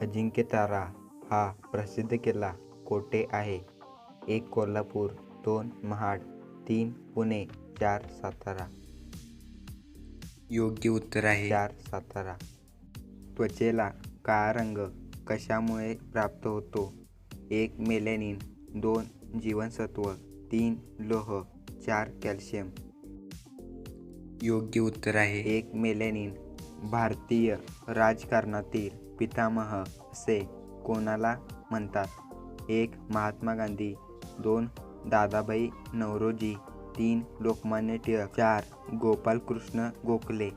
अजिंक्यतारा हा प्रसिद्ध किल्ला कोठे आहे? एक कोल्हापूर दोन महाड तीन पुणे चार सातारा. योग्य उत्तर आहे. चार सातारा. त्वचेला काळा रंग कशामुळे प्राप्त होतो? एक मेलॅनिन दोन जीवनसत्व तीन लोह चार कॅल्शियम. योग्य उत्तर आहे. एक मेलॅनिन भारतीय राजकारणातील पितामह असे कोणाला म्हणतात? एक महात्मा गांधी. दोन दादाभाई नवरोजी. तीन लोकमान्य टिळक. चार गोपालकृष्ण गोखले.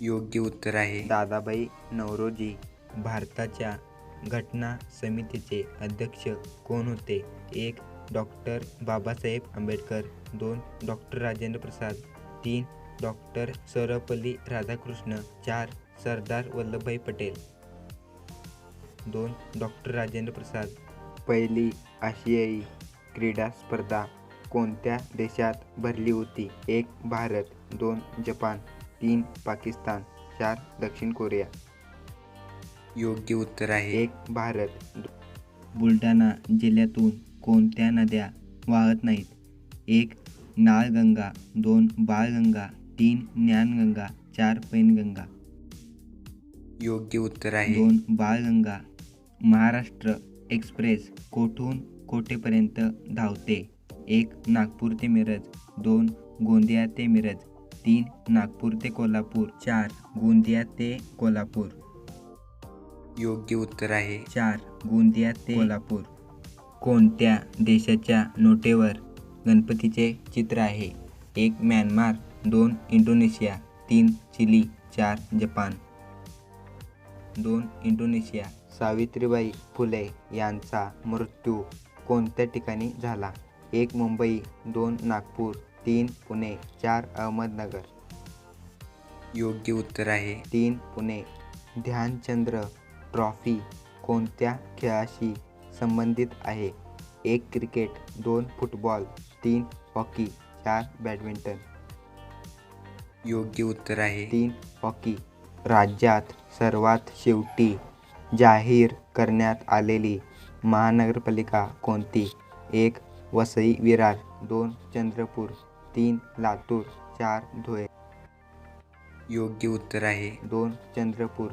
योग्य उत्तर आहे. दादाभाई नवरोजी भारताच्या घटना समितीचे अध्यक्ष कोण होते? एक डॉक्टर बाबासाहेब आंबेडकर. दोन डॉक्टर राजेंद्र प्रसाद. तीन डॉक्टर सर्वपल्ली राधाकृष्ण चार सरदार वल्लभभाई पटेल. दोन डॉक्टर राजेंद्र प्रसाद. पहिली आशियाई क्रीडा स्पर्धा कोणत्या देशात भरली होती? एक भारत. दोन जपान. तीन पाकिस्तान. चार दक्षिण कोरिया. योग्य उत्तर आहे. एक भारत. बुलढाणा जिल्ह्यातून कोणत्या नद्या वाहत नाहीत? एक नाळगंगा दोन बाळगंगा. तीन ज्ञानगंगा चार पैनगंगा. योग्य उत्तर आहे. दोन बाळगंगा महाराष्ट्र एक्सप्रेस कोठून कोठेपर्यंत धावते? एक नागपूर ते मिरज दोन गोंदिया ते मिरज तीन नागपूर ते कोल्हापूर चार गोंदिया ते कोल्हापूर. योग्य उत्तर आहे. चार गोंदिया ते कोल्हापूर. कोणत्या देशाच्या नोटेवर गणपतीचे चित्र आहे? एक म्यानमार दोन इंडोनेशिया. तीन चिली. चार जपान. दोन इंडोनेशिया. सावित्रीबाई फुले यांचा मृत्यू कोणत्या ठिकाणी झाला? एक मुंबई. दोन नागपूर. तीन पुणे. चार अहमदनगर. योग्य उत्तर आहे. तीन पुणे. ध्यानचंद्र ट्रॉफी कोणत्या खेळाशी संबंधित आहे? एक क्रिकेट. दोन फुटबॉल. तीन हॉकी. चार बॅडमिंटन. योग्य उत्तर आहे. तीन हॉकी राज्यात सर्वात शेवटी जाहीर करण्यात आलेली महानगरपालिका कोणती? एक वसई विरार दोन चंद्रपूर तीन लातूर चार धुळे. योग्य उत्तर आहे. दोन चंद्रपूर.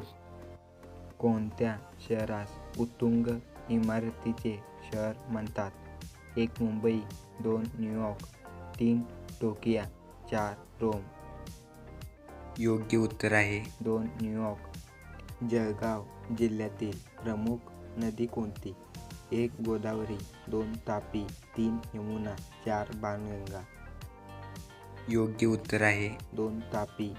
कोणत्या शहरास उत्तुंग इमारतीचे शहर म्हणतात? एक मुंबई दोन न्यूयॉर्क तीन टोकिया चार रोम. योग्य उत्तर आहे. दोन न्यूयॉर्क जळगाव जिल्ह्यातील प्रमुख नदी कोणती? एक गोदावरी दोन तापी तीन यमुना चार बाणगंगा. योग्य उत्तर आहे. दोन तापी.